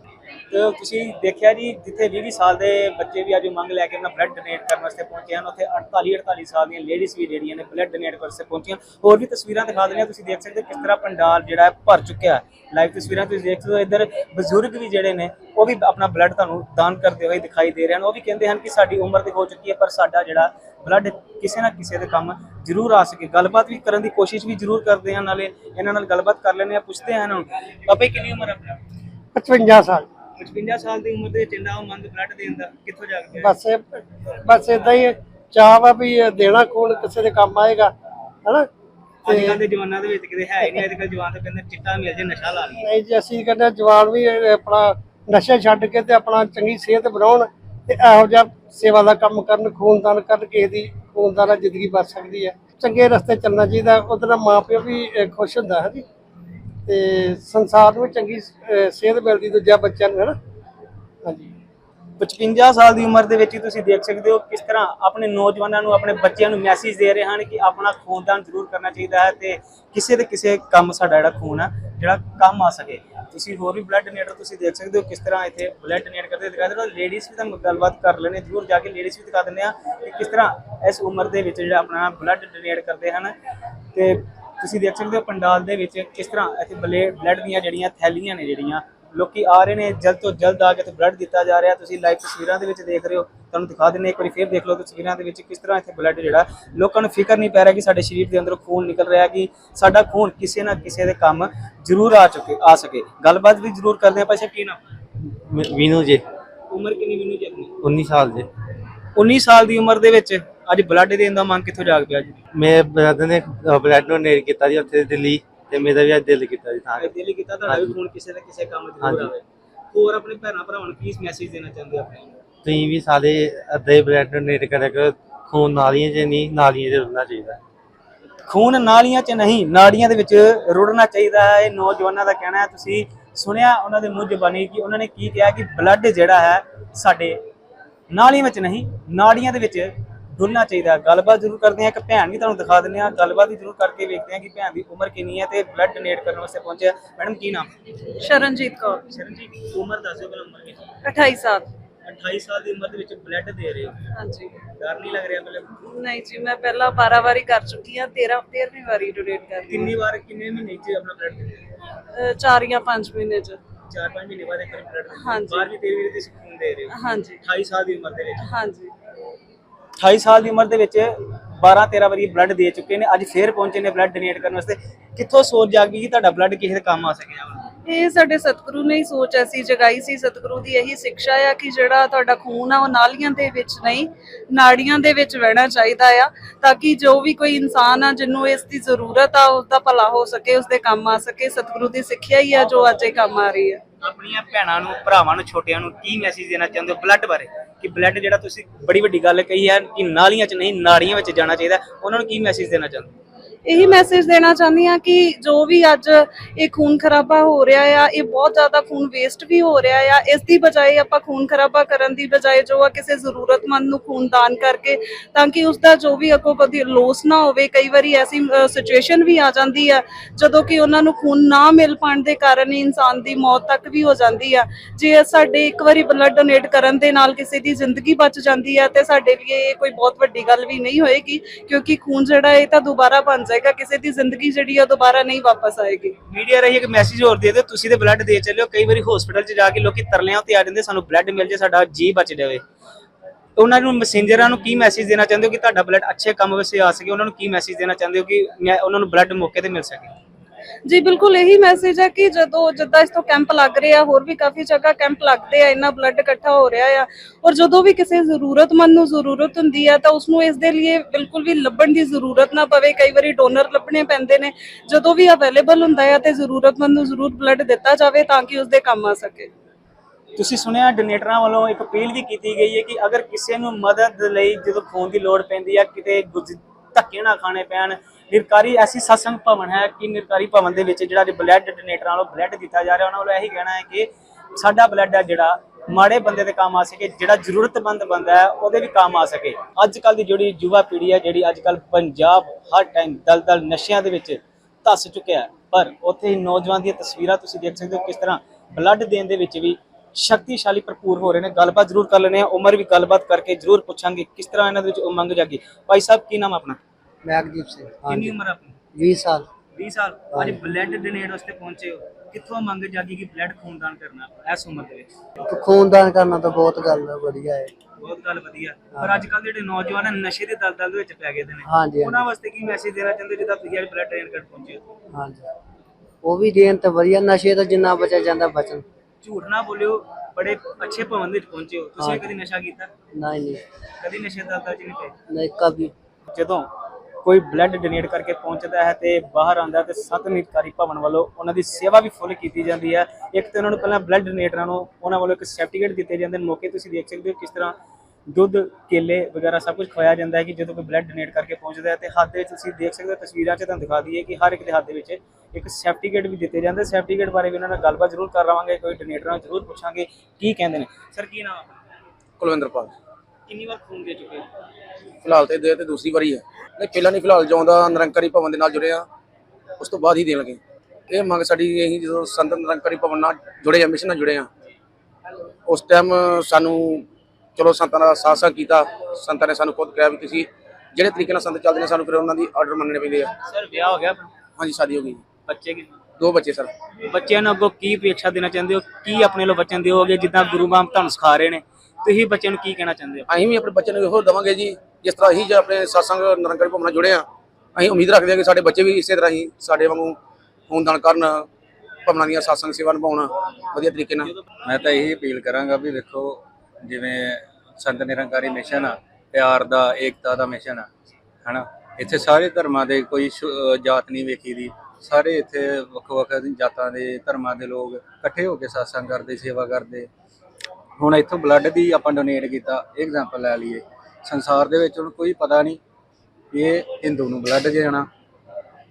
ਤੁਸੀਂ ਦੇਖਿਆ ਜੀ, ਜਿੱਥੇ 20 ਸਾਲ ਦੇ ਬੱਚੇ ਵੀ ਅੱਜ ਮੰਗ ਲੈ ਕੇ ਆਪਣਾ ਬਲੱਡ ਡੋਨੇਟ ਕਰਨ ਵਾਸਤੇ ਪਹੁੰਚੇ ਹਨ, ਉੱਥੇ 48 48 ਸਾਲ ਦੀਆਂ ਲੇਡੀਜ਼ ਵੀ ਜਿਹੜੀਆਂ ਨੇ ਬਲੱਡ ਡੋਨੇਟ ਕਰਨ ਵਾਸਤੇ ਪਹੁੰਚੀਆਂ। ਹੋਰ ਵੀ ਤਸਵੀਰਾਂ ਦਿਖਾ ਦਿੰਦੇ ਹਾਂ, ਤੁਸੀਂ ਦੇਖ ਸਕਦੇ ਹੋ ਕਿਸ ਤਰ੍ਹਾਂ ਪੰਡਾਲ ਜਿਹੜਾ ਭਰ ਚੁੱਕਿਆ ਹੈ। ਲਾਈਵ ਤਸਵੀਰਾਂ ਤੁਸੀਂ ਦੇਖ ਸਕਦੇ ਹੋ, ਇੱਧਰ ਬਜ਼ੁਰਗ ਵੀ ਜਿਹੜੇ ਨੇ, ਉਹ ਵੀ ਆਪਣਾ ਬਲੱਡ ਤੁਹਾਨੂੰ ਦਾਨ ਕਰਦੇ ਹੋਏ ਦਿਖਾਈ ਦੇ ਰਹੇ ਹਨ। ਉਹ ਵੀ ਕਹਿੰਦੇ ਹਨ ਕਿ ਸਾਡੀ ਉਮਰ ਤੇ ਹੋ ਚੁੱਕੀ ਹੈ, ਪਰ ਸਾਡਾ ਜਿਹੜਾ ਬਲੱਡ ਕਿਸੇ ਨਾ ਕਿਸੇ ਦੇ ਕੰਮ ਜ਼ਰੂਰ ਆ ਸਕੇ। ਗੱਲਬਾਤ ਵੀ ਕਰਨ ਦੀ ਕੋਸ਼ਿਸ਼ ਵੀ ਜ਼ਰੂਰ ਕਰਦੇ ਹਾਂ, ਨਾਲੇ ਇਹਨਾਂ ਨਾਲ ਗੱਲਬਾਤ ਕਰ ਲੈਂਦੇ ਆ ਪੁੱਛਦੇ ਹਾਂ ਇਹਨਾਂ ਨੂੰ। ਬਾਬੇ ਕਿੰਨੀ ਉਮਰ ਹੈ ਆਪਣੀ? 55 ਸਾਲ। 55 ਸਾਲ ਦੀ ਉਮਰ ਦੇ ਵਿੱਚ ਇੰਨਾ ਉਹ ਮੰਗ ਬਲੱਡ ਦੇਣ ਦਾ ਕਿੱਥੋਂ ਜਾ ਕੇ ਬਸ ਇਹ- ਬਸ ਇਦਾਂ ਹੀ ਚਾਹ ਵਾ ਵੀ ਇਹ ਦੇਣਾ ਕੋਲ ਕਿਸੇ ਦੇ ਕੰਮ ਆਏਗਾ ਹਨਾ? ਅੱਜ ਕੱਲ੍ਹ ਦੇ ਜਵਾਨਾਂ ਦੇ ਵਿੱਚ ਕਿਤੇ ਹੈ ਹੀ ਨਹੀਂ ਅੱਜ ਕੱਲ੍ਹ ਜਵਾਨ ਤਾਂ ਕਹਿੰਦੇ ਚਿੱਟਾ ਮਿਲ ਜੇ ਨਸ਼ਾ ਲਾ ਲਈਏ। ਨਹੀਂ ਜੀ ਅਸੀਂ ਕਹਿੰਦੇ ਜਵਾਨ ਵੀ ਇਹ ਆਪਣਾ ਨਸ਼ਾ ਛੱਡ ਕੇ ਤੇ ਆਪਣਾ ਚੰਗੀ ਸਿਹਤ ਬਣਾਉਣ ਤੇ ਇਹੋ ਜਿਹਾ ਸੇਵਾ ਦਾ ਕੰਮ ਕਰਨ ਖੂਨਦਾਨ ਕਰਨ ਕਿਸੇ ਦੀ ਖੂਨਦਾਨ ਨਾਲ ਜ਼ਿੰਦਗੀ ਬਚ ਸਕਦੀ ਹੈ। ਚੰਗੇ ਰਸਤੇ ਚੱਲਣਾ ਚਾਹੀਦਾ ਉਹਦੇ ਨਾਲ ਮਾਪਿਓ ਵੀ ਅਹ, ਖੁਸ਼ ਹੁੰਦਾ ਹੈ ਜੀ। ਤੇ ਸੰਸਾਰ ਨੂੰ ਚੰਗੀ ਅਹ, ਸਿਹਤ ਮਿਲਦੀ ਦੂਜਾ ਬੱਚਿਆਂ ਨੂੰ ਹੈ ਨਾ? ਹਾਂਜੀ। 55 ਸਾਲ ਦੀ ਉਮਰ ਦੇ ਵਿੱਚ ਹੀ ਤੁਸੀਂ ਦੇਖ ਸਕਦੇ ਹੋ ਕਿਸ ਤਰ੍ਹਾਂ ਆਪਣੇ ਨੌਜਵਾਨਾਂ ਨੂੰ ਆਪਣੇ ਬੱਚਿਆਂ ਨੂੰ ਮੈਸੇਜ ਦੇ ਰਹੇ ਹਨ ਕਿ ਆਪਣਾ ਖੂਨਦਾਨ ਜ਼ਰੂਰ ਕਰਨਾ ਚਾਹੀਦਾ ਹੈ ਤੇ ਕਿਸੇ ਦੇ ਕਿਸੇ ਕੰਮ ਸਾਡਾ ਜਿਹੜਾ ਖੂਨ ਹੈ ਜਿਹੜਾ ਕੰਮ ਆ ਸਕੇ। ਤੁਸੀਂ ਹੋਰ ਵੀ ਬਲੱਡ ਡੋਨੇਟਰ ਤੁਸੀਂ ਦੇਖ ਸਕਦੇ ਹੋ ਕਿਸ ਤਰ੍ਹਾਂ ਇੱਥੇ ਬਲੱਡ ਡੋਨੇਟ ਕਰਦੇ ਦਿਖਾ ਦਿੰਦੇ ਲੇਡੀਜ਼ ਵੀ ਤਾਂ ਗੱਲਬਾਤ ਕਰ ਲੈਣੇ ਜ਼ਰੂਰ ਜਾ ਕੇ ਲੇਡੀਜ਼ ਵੀ ਦਿਖਾ ਦਿੰਦੇ ਆ ਕਿ ਕਿਸ ਤਰ੍ਹਾਂ ਇਸ ਉਮਰ ਦੇ ਵਿੱਚ ਜਿਹੜਾ ਆਪਣਾ ਬਲੱਡ ਡੋਨੇਟ ਕਰਦੇ ਹਨ। ਤੇ ਤੁਸੀਂ ਦੇਖ ਸਕਦੇ ਹੋ ਪੰਡਾਲ ਦੇ ਵਿੱਚ ਕਿਸ ਤਰ੍ਹਾਂ ਇੱਥੇ ਬਲੱਡ ਦੀਆਂ ਜਿਹੜੀਆਂ ਥੈਲੀਆਂ ਨੇ ਜਿਹੜੀਆਂ ਲੋਕੀ ਆ ਰਹੇ ਨੇ ਜਲਦ ਤੋਂ ਜਲਦ ਆ ਕੇ ਤੇ ਬਲੱਡ ਦਿੱਤਾ ਜਾ ਰਿਹਾ। ਤੁਸੀਂ ਲਾਈਵ ਤਸਵੀਰਾਂ ਦੇ ਵਿੱਚ ਦੇਖ ਰਹੇ ਹੋ ਤੁਹਾਨੂੰ ਦਿਖਾ ਦਿੰਨੇ ਇੱਕ ਵਾਰੀ ਫੇਰ ਦੇਖ ਲਓ ਤਸਵੀਰਾਂ ਦੇ ਵਿੱਚ ਕਿਸ ਤਰ੍ਹਾਂ ਇੱਥੇ ਬਲੱਡ ਜਿਹੜਾ ਲੋਕਾਂ ਨੂੰ ਫਿਕਰ ਨਹੀਂ ਪੈ ਰਿਹਾ ਕਿ ਸਾਡੇ ਸਰੀਰ ਦੇ ਅੰਦਰੋਂ ਖੂਨ ਨਿਕਲ ਰਿਹਾ ਕਿ ਸਾਡਾ ਖੂਨ ਕਿਸੇ ਨਾ ਕਿਸੇ ਦੇ ਕੰਮ ਜ਼ਰੂਰ ਆ ਚੁੱਕੇ ਆ ਸਕੇ। ਗੱਲਬਾਤ ਵੀ ਜ਼ਰੂਰ ਕਰਦੇ ਆ ਪਾਸ਼ਾ ਕੀ ਨਾਮ? ਵੀਨੂ ਜੀ। ਉਮਰ ਕਿੰਨੀ ਮੈਨੂੰ ਜੀ ਆਪਣੀ? 19 ਸਾਲ ਦੇ 19 ਸਾਲ ਦੀ ਉਮਰ ਦੇ ਵਿੱਚ ਅੱਜ ਬਲੱਡ ਦੇਣ ਦਾ ਮਨ ਕਿੱਥੋਂ ਜਾਗ ਪਿਆ ਜੀ? ਮੇਰੇ ਬ੍ਰਦਰ ਨੇ ਬਲੱਡ ਡੋਨੇਟ ਕੀਤਾ ਜੀ ਉੱਥੇ ਦਿੱਲੀ ਤੇ ਮੇਰਾ ਵੀ ਅੱਜ ਦਿਲ ਕੀਤਾ ਜੀ ਤਾਂ ਦਿਲ ਕੀਤਾ ਤੁਹਾਡਾ ਵੀ ਖੂਨ ਕਿਸੇ ਨਾ ਕਿਸੇ ਕੰਮ ਜ਼ਰੂਰ। ਆਵੇ। ਹੋਰ ਆਪਣੇ ਭੈਣਾਂ ਭਰਾਵਾਂ ਨੂੰ ਕੀ ਮੈਸੇਜ ਦੇਣਾ ਚਾਹੁੰਦੇ ਆਪਣੇ ਤੁਸੀਂ ਵੀ ਸਾਰੇ ਅੱਧਾ ਬਲੱਡ ਡੋਨੇਟ ਕਰਿਆ ਕਰੋ ਖੂਨ ਨਾਲੀਆਂ 'ਚ ਨਹੀਂ ਨਾਲੀਆਂ 'ਚ ਰੁਲਣਾ ਚਾਹੀਦਾ। ਖੂਨ ਨਾਲੀਆਂ 'ਚ ਨਹੀਂ ਨਾੜੀਆਂ ਦੇ ਵਿੱਚ ਰੁੜਨਾ ਚਾਹੀਦਾ ਹੈ। ਇਹ ਨੌਜਵਾਨਾਂ ਦਾ ਕਹਿਣਾ ਹੈ। ਤੁਸੀਂ ਸੁਣਿਆ ਉਹਨਾਂ ਦੇ ਮੂੰਹ ਜ਼ਬਾਨੀ ਕਿ ਉਹਨਾਂ ਨੇ ਕੀ ਕਿਹਾ ਕਿ ਬਲੱਡ ਜਿਹੜਾ ਹੈ ਸਾਡੇ ਨਾਲੀਆਂ ਵਿੱਚ ਨਹੀਂ ਨਾੜੀਆਂ ਦੇ ਵਿੱਚ ਡੁੱਲਣਾ ਚਾਹੀਦਾ। ਗੱਲਬਾਤ ਜ਼ਰੂਰ ਕਰਦੇ ਹਾਂ। ਇੱਕ ਭੈਣ ਵੀ ਤੁਹਾਨੂੰ ਦਿਖਾ ਦਿੰਦੇ ਹਾਂ। ਗੱਲਬਾਤ ਵੀ ਜ਼ਰੂਰ ਕਰਕੇ ਵੇਖਦੇ ਹਾਂ ਕਿ ਭੈਣ ਦੀ ਉਮਰ ਕਿੰਨੀ ਹੈ ਤੇ ਬਲੱਡ ਡੋਨੇਟ ਕਰਨ ਵਾਸਤੇ ਪਹੁੰਚਿਆ। ਮੈਡਮ ਕੀ ਨਾਮ? ਸ਼ਰਨਜੀਤ ਕੌਰ। ਸ਼ਰਨ ਜੀ ਉਮਰ ਦੱਸ ਪਹਿਲਾਂ ਉਮਰ ਕਿੰਨੀ 28 ਸਾਲ। 28 ਸਾਲ ਦੀ ਉਮਰ ਦੇ ਵਿੱਚ ਬਲੱਡ ਦੇ ਰਹੇ ਹੋ? ਹਾਂਜੀ। ਡਰ ਨਹੀਂ ਲੱਗ ਰਿਹਾ ਮਤਲਬ ਨਹੀਂ ਜੀ ਮੈਂ ਪਹਿਲਾਂ 12 ਵਾਰੀ ਕਰ ਚੁੱਕੀ ਹਾਂ 13 13ਵੀਂ ਵਾਰੀ ਡੋਨੇਟ ਕਰ ਕਿੰਨੀ ਵਾਰ ਕਿੰਨੇ ਮਹੀਨੇ 'ਚ ਆਪਣਾ ਬਲੱਡ 4 ਜਾਂ 5 ਮਹੀਨੇ ਚ। ਚਾਰ ਪੰਜ ਮਹੀਨੇ ਬਾਅਦ ਇੱਕ ਵਾਰ ਬਲੱਡ ਹਾਂਜੀ। ਬਾਰਵੀਂ ਤੇਰਵੀਂ ਦੇ ਸਕੂਨ ਦੇ ਰਹੇ ਹੋ? ਹਾਂਜੀ। 28 ਸਾਲ ਦੀ ਉਮਰ ਦੇ ਵਿੱਚ? ਹਾਂਜੀ। 28 ਸਾਲ ਦੀ ਉਮਰ ਦੇ ਵਿੱਚ 12 13 ਵਾਰੀ ਬਲੱਡ ਦੇ ਚੁੱਕੇ ਨੇ ਅੱਜ ਫੇਰ ਪਹੁੰਚੇ ਨੇ ਬਲੱਡ ਡੋਨੇਟ ਕਰਨ ਵਾਸਤੇ। ਕਿੱਥੋਂ ਸੋਚ ਜਾਗੀ ਕਿ ਤੁਹਾਡਾ ਬਲੱਡ ਕਿਸੇ ਦੇ ਕੰਮ ਆ ਸਕਿਆ ਵਾ? ਇਹ ਸਾਡੇ ਸਤਿਗੁਰੂ ਨੇ ਹੀ ਸੋਚ ਐਸੀ ਜਗਾਈ ਸੀ ਸਤਿਗੁਰੂ ਦੀ ਇਹੀ ਸਿੱਖਿਆ ਆ ਕਿ ਜਿਹੜਾ ਤੁਹਾਡਾ ਖੂਨ ਆ ਉਹ ਨਾਲੀਆਂ ਦੇ ਵਿੱਚ ਨਹੀਂ ਨਾੜੀਆਂ ਦੇ ਵਿੱਚ ਵਹਿਣਾ ਚਾਹੀਦਾ ਆ ਤਾਂ ਕਿ ਜੋ ਵੀ ਕੋਈ ਇਨਸਾਨ ਆ ਜਿਹਨੂੰ ਇਸ ਦੀ ਜ਼ਰੂਰਤ ਆ ਉਸ ਦਾ ਭਲਾ ਹੋ ਸਕੇ ਉਸ ਦੇ ਕੰਮ ਆ ਸਕੇ। ਸਤਿਗੁਰੂ ਦੀ ਸਿੱਖਿਆ ਹੀ ਆ ਜੋ ਅੱਜ ਇਹ ਕੰਮ ਆ ਰਹੀ ਹੈ ਆਪਣੀਆਂ ਭੈਣਾਂ ਨੂੰ ਭਰਾਵਾਂ ਨੂੰ ਛੋਟਿਆਂ ਨੂੰ ਕੀ ਮੈਸੇਜ ਦੇਣਾ ਚਾਹੁੰਦੇ ਹੋ ਬਲੱਡ ਬਾਰੇ? ਕਿ ਬਲੱਡ ਜਿਹੜਾ ਤੁਸੀਂ ਬੜੀ ਵੱਡੀ ਗੱਲ ਕਹੀ ਹੈ ਕਿ ਨਾਲੀਆਂ 'ਚ ਨਹੀਂ, ਨਾੜੀਆਂ ਵਿੱਚ ਜਾਣਾ ਚਾਹੀਦਾ ਉਹਨਾਂ ਨੂੰ ਕੀ ਮੈਸੇਜ ਦੇਣਾ ਚਾਹੁੰਦੇ ਹੋ? ਇਹੀ ਮੈਸੇਜ ਦੇਣਾ ਚਾਹੁੰਦੀ ਆ ਕਿ ਜੋ ਵੀ ਅੱਜ ਇਹ ਖੂਨ ਖਰਾਬਾ ਹੋ ਰਿਹਾ ਆ, ਇਹ ਬਹੁਤ ਜ਼ਿਆਦਾ ਖੂਨ ਵੇਸਟ ਵੀ ਹੋ ਰਿਹਾ ਆ। ਇਸ ਦੀ ਬਜਾਏ ਆਪਾਂ ਖੂਨ ਖਰਾਬਾ ਕਰਨ ਦੀ ਬਜਾਏ ਜੋ ਆ ਕਿਸੇ ਜ਼ਰੂਰਤਮੰਦ ਨੂੰ ਖੂਨ ਦਾਨ ਕਰਕੇ ਤਾਂ ਕਿ ਉਸ ਦਾ ਜੋ ਵੀ ਅੱਗੋਂ ਕਦੀ ਲੋਸ ਨਾ ਹੋਵੇ, ਕਈ ਵਾਰੀ ਐਸੀ ਸਿਚੁਏਸ਼ਨ ਵੀ ਆ ਜਾਂਦੀ ਆ ਜਦੋਂ ਕਿ ਉਹਨਾਂ ਨੂੰ ਖੂਨ ਨਾ ਮਿਲ ਪਾਣ ਦੇ ਕਾਰਨ ਹੀ ਇਨਸਾਨ ਦੀ ਮੌਤ ਤੱਕ ਵੀ ਹੋ ਜਾਂਦੀ ਆ। ਜੇ ਸਾਡੇ ਇੱਕ ਵਾਰੀ ਬਲੱਡ ਡੋਨੇਟ ਕਰਨ ਦੇ ਨਾਲ ਕਿਸੇ ਦੀ ਜ਼ਿੰਦਗੀ ਬਚ ਜਾਂਦੀ ਆ ਤੇ ਸਾਡੇ ਲਈ ਇਹ ਕੋਈ ਬਹੁਤ ਵੱਡੀ ਗੱਲ ਵੀ ਨਹੀਂ ਹੋਏਗੀ ਕਿਉਂਕਿ ਖੂਨ ਜਿਹੜਾ ਇਹ ਤਾਂ ਦੁਬਾਰਾ ਬਣ ਜਾਏਗਾ, ਕਿਸੇ ਦੀ ਜ਼ਿੰਦਗੀ ਜਿਹੜੀ ਆ ਦੁਬਾਰਾ ਨਹੀਂ ਵਾਪਸ ਆਏਗੀ। ਮੀਡੀਆ ਰਹੀ ਇੱਕ ਮੈਸੇਜ ਹੋਰ ਦੇ ਦਿਓ, ਤੁਸੀਂ ਤੇ ਬਲੱਡ ਦੇ ਚੱਲਿਓ ਕਈ ਵਾਰੀ ਹਸਪੀਟਲ 'ਚ ਜਾ ਕੇ ਲੋਕੀ ਤਰਲਿਆਂ ਤੇ ਆ ਜਾਂਦੇ, ਸਾਨੂੰ ਬਲੱਡ ਮਿਲ ਜੇ, ਸਾਡਾ ਜੀ ਬਚ ਜਾਵੇ। ਉਹਨਾਂ ਨੂੰ ਮੈਸੇਂਜਰਾਂ ਨੂੰ ਕੀ ਮੈਸੇਜ ਦੇਣਾ ਚਾਹੁੰਦੇ ਹੋ ਕਿ ਤੁਹਾਡਾ ਬਲੱਡ ਅੱਛੇ ਕੰਮ ਵਿੱਚ ਆ ਸਕੇ? ਉਹਨਾਂ ਨੂੰ ਕੀ ਮੈਸੇਜ ਦੇਣਾ ਚਾਹੁੰਦੇ ਹੋ ਕਿ ਮੈਂ ਉਹਨਾਂ ਨੂੰ ਬਲੱਡ ਮੌਕੇ ਤੇ ਮਿਲ ਸਕੇ? ਜੀ, ਬਿਲਕੁਲ ਇਹੀ ਮੈਸੇਜ ਹੈ ਕਿ ਜਦੋਂ ਜਿੱਦਾਂ ਇਸ ਤੋਂ ਕੈਂਪ ਲੱਗ ਰਹੇ ਆ, ਹੋਰ ਵੀ ਕਾਫੀ ਜਗ੍ਹਾ ਕੈਂਪ ਲੱਗਦੇ ਆ, ਇੰਨਾ ਬਲੱਡ ਇਕੱਠਾ ਹੋ ਰਿਹਾ ਆ। ਔਰ ਜਦੋਂ ਵੀ ਕਿਸੇ ਜ਼ਰੂਰਤਮੰਦ ਨੂੰ ਜ਼ਰੂਰਤ ਹੁੰਦੀ ਆ, ਤਾਂ ਉਸ ਨੂੰ ਇਸ ਦੇ ਲਈ ਬਿਲਕੁਲ ਵੀ ਲੱਭਣ ਦੀ ਜ਼ਰੂਰਤ ਨਾ ਪਵੇ। ਕਈ ਵਾਰੀ ਡੋਨਰ ਲੱਭਣੇ ਪੈਂਦੇ ਨੇ। ਜਦੋਂ ਵੀ ਅਵੇਲੇਬਲ ਹੁੰਦਾ ਆ ਤੇ ਜ਼ਰੂਰਤਮੰਦ ਨੂੰ ਜ਼ਰੂਰ ਬਲੱਡ ਦਿੱਤਾ ਜਾਵੇ ਤਾਂ ਕਿ ਉਸ ਦੇ ਕੰਮ ਆ ਸਕੇ। ਤੁਸੀਂ ਸੁਣਿਆ ਡੋਨੇਟਰਾਂ ਵੱਲੋਂ ਇੱਕ ਅਪੀਲ ਵੀ ਕੀਤੀ ਗਈ ਹੈ ਕਿ ਅਗਰ ਕਿਸੇ ਨੂੰ ਮਦਦ ਲਈ ਜਦੋਂ ਖੂਨ ਦੀ ਲੋੜ ਪੈਂਦੀ ਆ, ਕਿਤੇ ਧੱਕੇ ਨਾ ਖਾਣੇ ਪੈਣ ਨਿਰਕਾਰੀ ਐਸੀ ਸਤਸੰਗ ਭਵਨ ਹੈ ਕਿ ਨਿਰਕਾਰੀ ਭਵਨ ਦੇ ਵਿੱਚ ਜਿਹੜਾ ਬਲੱਡ ਡੋਨੇਟਰਾਂ ਵੱਲੋਂ ਬਲੱਡ ਦਿੱਤਾ ਜਾ ਰਿਹਾ, ਉਹਨਾਂ ਵੱਲੋਂ ਇਹੀ ਕਹਿਣਾ ਹੈ ਕਿ ਸਾਡਾ ਬਲੱਡ ਹੈ ਜਿਹੜਾ, ਮਾੜੇ ਬੰਦੇ ਦੇ ਕੰਮ ਆ ਸਕੇ, ਜਿਹੜਾ ਜ਼ਰੂਰਤਮੰਦ ਬੰਦਾ ਹੈ, ਉਹਦੇ ਵੀ ਕੰਮ ਆ ਸਕੇ। ਅੱਜ ਕੱਲ ਦੀ ਜਿਹੜੀ ਯੁਵਾ ਪੀੜ੍ਹੀ ਹੈ, ਜਿਹੜੀ ਅੱਜ ਕੱਲ ਪੰਜਾਬ ਹਰ ਟਾਈਮ ਦਲਦਲ ਨਸ਼ਿਆਂ ਦੇ ਵਿੱਚ ਧੱਸ ਚੁੱਕਿਆ ਪਰ ਉੱਥੇ ਹੀ ਨੌਜਵਾਨ ਦੀਆਂ ਤਸਵੀਰਾਂ ਤੁਸੀਂ ਦੇਖ ਸਕਦੇ ਹੋ ਕਿਸ ਤਰ੍ਹਾਂ ਬਲੱਡ ਦੇਣ ਦੇ ਵਿੱਚ ਵੀ ਸ਼ਕਤੀਸ਼ਾਲੀ ਭਰਪੂਰ ਹੋ ਰਹੇ ਨੇ। ਗੱਲਬਾਤ ਜ਼ਰੂਰ ਕਰ ਲੈਣੇ ਆ ਉਮਰ ਵੀ ਗੱਲਬਾਤ ਕਰਕੇ ਜ਼ਰੂਰ ਪੁੱਛਾਂਗੇ ਕਿਸ ਤਰ੍ਹਾਂ ਇਹਨਾਂ ਦੇ ਵਿੱਚ ਉਮੰਗ ਜਾਗੀ। ਭਾਈ ਸਾਹਿਬ, ਕੀ ਨਾਮ ਆਪਣਾ? ਮੈਗਦੀਪ ਸਿੰਘ ਕਿੰਨੀ ਉਮਰ ਆਪਣੀ? 20 ਸਾਲ। 20 ਸਾਲ। ਅੱਜ ਬਲੱਡ ਡੋਨੇਟ ਵਾਸਤੇ ਪਹੁੰਚੇ ਹੋ। ਕਿੱਥੋਂ ਮੰਗ ਜਾਗੀ ਕਿ ਬਲੱਡ ਖੂਨਦਾਨ ਕਰਨਾ ਇਸ ਉਮਰ ਦੇ ਵਿੱਚ? ਖੂਨਦਾਨ ਕਰਨਾ ਤਾਂ ਬਹੁਤ ਗੱਲ ਵਧੀਆ ਹੈ। ਬਹੁਤ ਗੱਲ ਵਧੀਆ। ਪਰ ਅੱਜ ਕੱਲ ਜਿਹੜੇ ਨੌਜਵਾਨ ਹੈ ਨਸ਼ੇ ਦੇ ਦਲਦਲ ਦੇ ਵਿੱਚ ਪੈ ਗਏ ਦੇ ਨੇ। ਹਾਂਜੀ ਉਹਨਾਂ ਵਾਸਤੇ ਕੀ ਮੈਸੇਜ ਦੇਣਾ ਚਾਹੁੰਦੇ ਜਿੱਦਾਂ ਤੁਸੀਂ ਅੱਜ ਬਲੱਡ ਡੋਨੇਟ ਕਰਨ ਪਹੁੰਚੇ ਹੋ? ਹਾਂਜੀ। ਉਹ ਵੀ ਦੇਣ ਤਾਂ ਵਧੀਆ ਨਸ਼ੇ ਤੋਂ ਜਿੰਨਾ ਬਚਿਆ ਜਾਂਦਾ ਬਚਨ ਝੂਠ ਨਾ ਬੋਲਿਓ ਬੜੇ ਅੱਛੇ ਭਵਨ ਦੇ ਵਿੱਚ ਪਹੁੰਚੇ ਹੋ। ਤੁਸੀਂ ਕਦੀ ਨਸ਼ਾ ਕੀਤਾ? ਨਹੀਂ ਨਹੀਂ। ਕਦੀ ਨਸ਼ੇ ਦਾ ਦਲਦਲ ਚ ਨਹੀਂ ਪਏ ਨਹੀਂ ਕभी ਜਦੋਂ ਕੋਈ ਬਲੱਡ ਡੋਨੇਟ ਕਰਕੇ ਪਹੁੰਚਦਾ ਹੈ ਤੇ ਬਾਹਰ ਆਉਂਦਾ ਤੇ ਸਤ ਨਿਤਕਾਰੀ ਭਵਨ ਵੱਲੋਂ ਉਹਨਾਂ ਦੀ ਸੇਵਾ ਵੀ ਫੁੱਲ ਕੀਤੀ ਜਾਂਦੀ ਹੈ। ਇੱਕ ਤੇ ਉਹਨਾਂ ਨੂੰ ਪਹਿਲਾਂ ਬਲੱਡ ਡੋਨੇਟਰਾਂ ਨੂੰ ਉਹਨਾਂ ਵੱਲੋਂ ਇੱਕ ਸਰਟੀਫਿਕੇਟ ਦਿੱਤੇ ਜਾਂਦੇ ਨੇ। ਮੌਕੇ ਤੁਸੀਂ ਦੇਖ ਸਕਦੇ ਹੋ ਕਿਸ ਤਰ੍ਹਾਂ ਦੁੱਧ ਕੇਲੇ ਵਗੈਰਾ ਸਭ ਕੁਝ ਖਵਾਇਆ ਜਾਂਦਾ ਹੈ ਕਿ ਜਦੋਂ ਕੋਈ ਬਲੱਡ ਡੋਨੇਟ ਕਰਕੇ ਪਹੁੰਚਦਾ ਹੈ ਤੇ ਹੱਥ ਦੇ ਵਿੱਚ ਤੁਸੀਂ ਦੇਖ ਸਕਦੇ ਹੋ ਤਸਵੀਰਾਂ 'ਚ ਤੁਹਾਨੂੰ ਦਿਖਾ ਦਈਏ ਕਿ ਹਰ ਇੱਕ ਦੇ ਹੱਥ ਦੇ ਵਿੱਚ ਇੱਕ ਸਰਟੀਫਿਕੇਟ ਵੀ ਦਿੱਤੇ ਜਾਂਦੇ। ਸਰਟੀਫਿਕੇਟ ਬਾਰੇ ਵੀ ਉਹਨਾਂ ਨਾਲ ਗੱਲਬਾਤ ਜ਼ਰੂਰ ਕਰ ਲਵਾਂਗੇ ਕੋਈ ਡੋਨੇਟਰਾਂ ਨੂੰ ਜ਼ਰੂਰ ਪੁੱਛਾਂਗੇ ਕੀ ਕਹਿੰਦੇ ਨੇ। ਸਰ ਕੀ ਨਾਮ ਕੁਲਵਿੰਦਰ ਪਾਲ ਕਿੰਨੀ ਵਾਰ ਖੂਨ ਦੇ ਚੁੱਕੇ? ਫਿਲਹਾਲ ਤੇ ਦੇ ਤੇ ਦੂਸਰੀ ਵਾਰੀ ਹੈ। ਨਹੀਂ ਪਹਿਲਾਂ ਨਹੀਂ ਫਿਲਹਾਲ ਜਿਉਂਦਾ ਨਿਰੰਕਾਰੀ ਭਵਨ ਦੇ ਨਾਲ ਜੁੜੇ ਆ ਉਸ ਤੋਂ ਬਾਅਦ ਹੀ ਦੇਣ ਲੱਗੇ ਇਹ ਮੰਗ ਸਾਡੀ ਇਹੀ ਜਦੋਂ ਸੰਤ ਨਿਰੰਕਾਰੀ ਭਵਨ ਨਾਲ ਜੁੜੇ ਆ ਮਿਸ਼ਨ ਨਾਲ ਜੁੜੇ ਆ ਉਸ ਟਾਈਮ ਸਾਨੂੰ ਚਲੋ ਸੰਤਾਂ ਦਾ ਸਾਥ ਸਾਥ ਕੀਤਾ। ਸੰਤਾਂ ਨੇ ਸਾਨੂੰ ਖੁਦ ਕਿਹਾ ਵੀ ਤੁਸੀਂ ਜਿਹੜੇ ਤਰੀਕੇ ਨਾਲ ਸੰਤ ਚੱਲਦੇ ਨੇ ਸਾਨੂੰ ਫਿਰ ਉਹਨਾਂ ਦੀ ਆਰਡਰ ਮੰਨਣੇ ਪੈਂਦੇ ਆ। ਸਰ ਵਿਆਹ ਹੋ ਗਿਆ? ਹਾਂਜੀ ਸ਼ਾਦੀ ਹੋ ਗਈ। ਬੱਚੇ ਕਿ ਦੋ ਬੱਚੇ ਸਰ ਬੱਚਿਆਂ ਨੂੰ ਅੱਗੋਂ ਕੀ ਅਪੇક્ષਾ ਦੇਣਾ ਚਾਹੁੰਦੇ ਹੋ? ਕੀ ਆਪਣੇ ਵੱਲੋਂ ਵਚਨ ਦਿਓਗੇ? ਜਿੱਦਾਂ ਗੁਰੂ ਬਾਮ ਤੁਹਾਨੂੰ ਸਿਖਾ ਰਹੇ ਨੇ। ਤੁਸੀਂ ਬੱਚਿਆਂ ਨੂੰ ਕੀ ਕਹਿਣਾ ਚਾਹੁੰਦੇ ਹੋ? ਅਸੀਂ ਵੀ ਆਪਣੇ ਬੱਚਿਆਂ ਨੂੰ ਇਹੋ ਦਵਾਂਗੇ ਜੀ। ਜਿਸ ਤਰ੍ਹਾਂ ਅਸੀਂ ਜੇ ਆਪਣੇ satsang ਨਿਰੰਕਾਰੀ ਭਵਨ ਨਾਲ ਜੁੜੇ ਆ ਅਸੀਂ ਉਮੀਦ ਰੱਖਦੇ ਹਾਂ ਕਿ ਸਾਡੇ ਬੱਚੇ ਵੀ ਇਸੇ ਤਰ੍ਹਾਂ ਹੀ ਸਾਡੇ ਵਾਂਗੂ ਖੂਨਦਾਨ ਕਰਨ, ਭਵਨਾਂ ਦੀਆਂ satsang ਸੇਵਾ ਨਿਭਾਉਣ ਵਧੀਆ ਤਰੀਕੇ ਨਾਲ। ਮੈਂ ਤਾਂ ਇਹੀ ਅਪੀਲ ਕਰਾਂਗਾ ਵੀ ਵੇਖੋ, ਜਿਵੇਂ ਸੰਤ ਨਿਰੰਕਾਰੀ ਮਿਸ਼ਨ ਆ, ਪਿਆਰ ਦਾ, ਏਕਤਾ ਦਾ ਮਿਸ਼ਨ ਆ, ਹਨਾ? ਇੱਥੇ ਸਾਰੇ ਧਰਮਾਂ ਦੇ ਕੋਈ ਜਾਤ ਨਹੀਂ ਵੇਖੀ ਦੀ ਸਾਰੇ ਇੱਥੇ ਵੱਖ ਵੱਖ ਜਾਤਾਂ ਦੇ, ਧਰਮਾਂ ਦੇ ਲੋਕ ਇਕੱਠੇ ਹੋ ਕੇ satsang ਕਰਦੇ, ਸੇਵਾ ਕਰਦੇ। ਹੁਣ ਇੱਥੋਂ ਬਲੱਡ ਦੀ ਆਪਾਂ ਡੋਨੇਟ ਕੀਤਾ, ਇਹ ਐਗਜ਼ਾਮਪਲ ਲੈ ਲਈਏ। ਸੰਸਾਰ ਦੇ ਵਿੱਚ ਹੁਣ ਕੋਈ ਪਤਾ ਨਹੀਂ ਇਹ ਹਿੰਦੂ ਨੂੰ ਬਲੱਡ ਜਾਣਾ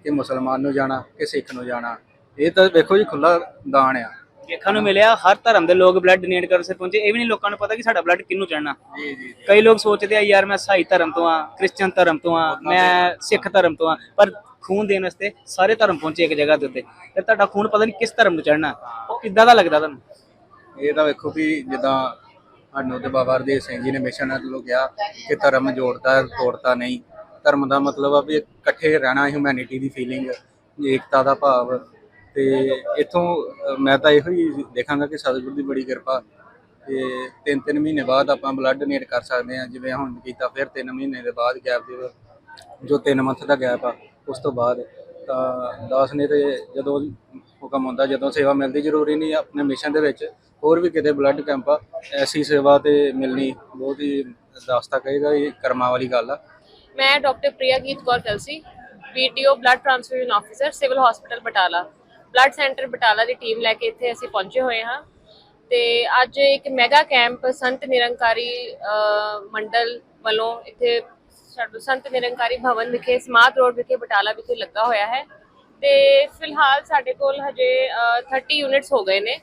ਕਿ ਮੁਸਲਮਾਨ ਨੂੰ ਜਾਣਾ ਕਿ ਸਿੱਖ ਨੂੰ ਜਾਣਾ। ਇਹ ਤਾਂ ਵੇਖੋ ਜੀ ਖੁੱਲਾ ਦਾਨ ਆ। ਵੇਖਣ ਨੂੰ ਮਿਲਿਆ ਹਰ ਧਰਮ ਦੇ ਲੋਕ ਬਲੱਡ ਡੋਨੇਟ ਕਰਨ ਸੇ ਪਹੁੰਚੇ। ਇਹ ਵੀ ਨਹੀਂ ਲੋਕਾਂ ਨੂੰ ਪਤਾ ਕਿ ਸਾਡਾ ਬਲੱਡ ਕਿਹਨੂੰ ਚੜਨਾ ਜੀ ਜੀ ਕਈ ਲੋਕ ਸੋਚਦੇ ਆ ਯਾਰ ਮੈਂ ਸਾਈ ਧਰਮ ਤੋਂ ਆ ਕ੍ਰਿਸਚੀਅਨ ਧਰਮ ਤੋਂ ਆ ਮੈਂ ਸਿੱਖ ਧਰਮ ਤੋਂ ਆ ਪਰ ਖੂਨ ਦੇਣ ਵਾਸਤੇ ਸਾਰੇ ਧਰਮ ਪਹੁੰਚੇ ਇੱਕ ਜਗ੍ਹਾ ਦੇ ਉੱਤੇ। ਤੇ ਤੁਹਾਡਾ ਖੂਨ ਪਤਾ ਨਹੀਂ ਕਿਸ ਧਰਮ ਨੂੰ ਚੜਨਾ ਉਹ ਕਿੱਦਾਂ ਦਾ ਲੱਗਦਾ ਤੁਹਾਨੂੰ? ਇਹ ਤਾਂ ਵੇਖੋ ਵੀ ਜਿੱਦਾਂ ਸਾਨੂੰ ਤੇ ਬਾਬਾ ਹਰਦੇਵ ਸਿੰਘ ਜੀ ਨੇ ਮਿਸ਼ਨ ਵੱਲੋਂ ਕਿਹਾ ਕਿ ਧਰਮ ਜੋੜਦਾ, ਤੋੜਦਾ ਨਹੀਂ। ਧਰਮ ਦਾ ਮਤਲਬ ਆ ਵੀ ਇਕੱਠੇ ਰਹਿਣਾ ਹਿਊਮੈਨਿਟੀ ਦੀ ਫੀਲਿੰਗ ਏਕਤਾ ਦਾ ਭਾਵ। ਤੇ ਇਥੋਂ ਮੈਂ ਤਾਂ ਇਹੋ ਹੀ ਦੇਖਾਂਗਾ ਕਿ ਸਤਿਗੁਰੂ ਦੀ ਬੜੀ ਕਿਰਪਾ। ਤੇ ਤਿੰਨ ਤਿੰਨ ਮਹੀਨੇ ਬਾਅਦ ਆਪਾਂ ਬਲੱਡ ਡੋਨੇਟ ਕਰ ਸਕਦੇ ਹਾਂ, ਜਿਵੇਂ ਹੁਣ ਕੀਤਾ, ਫਿਰ ਤਿੰਨ ਮਹੀਨੇ ਦੇ ਬਾਅਦ ਗੈਪ ਦੇ ਜੋ ਤਿੰਨ ਮੰਥ ਦਾ ਗੈਪ ਆ, ਉਸ ਤੋਂ ਬਾਅਦ ਤਾਂ ਦਾਸ ਨੇ ਤੇ ਜਦੋਂ ਹੁਕਮ ਹੁੰਦਾ, ਜਦੋਂ ਸੇਵਾ ਮਿਲਦੀ ਜ਼ਰੂਰੀ ਨਹੀਂ ਆਪਣੇ ਮਿਸ਼ਨ ਦੇ ਵਿੱਚ ਹੋਰ ਵੀ ਕਿਤੇ ਬਲੱਡ ਕੈਂਪ ਆ ਐਸੀ ਸੇਵਾ ਤੇ ਮਿਲਣੀ ਬਹੁਤ ਹੀ ਦਾਸਤਾ ਕਹੇਗਾ ਇਹ ਕਰਮਾਂ ਵਾਲੀ ਗੱਲ ਆ। ਮੈਂ doctor Priya Geet Kaur Kalsi PTO blood transfusion officer civil hospital Batala. Blood centre Batala ਦੀ ਟੀਮ ਲੈ ਕੇ ਇੱਥੇ ਅਸੀਂ ਪਹੁੰਚੇ ਹੋਏ ਹਾਂ। ਤੇ ਅੱਜ ਇੱਕ ਮੈਗਾ ਕੈਂਪ ਸੰਤ ਨਿਰੰਕਾਰੀ ਮੰਡਲ ਵੱਲੋਂ ਇੱਥੇ ਸਾਡੂ ਸੰਤ ਨਿਰੰਕਾਰੀ ਭਵਨ ਵਿਖੇ ਸਮਾਧ ਰੋਡ ਵਿਖੇ ਬਟਾਲਾ ਵਿਖੇ ਲੱਗਾ ਹੋਇਆ ਹੈ। ਤੇ ਫਿਲਹਾਲ ਸਾਡੇ ਕੋਲ ਹਜੇ ਅ, 30 ਯੂਨਿਟਸ ਹੋ ਗਏ ਨੇ।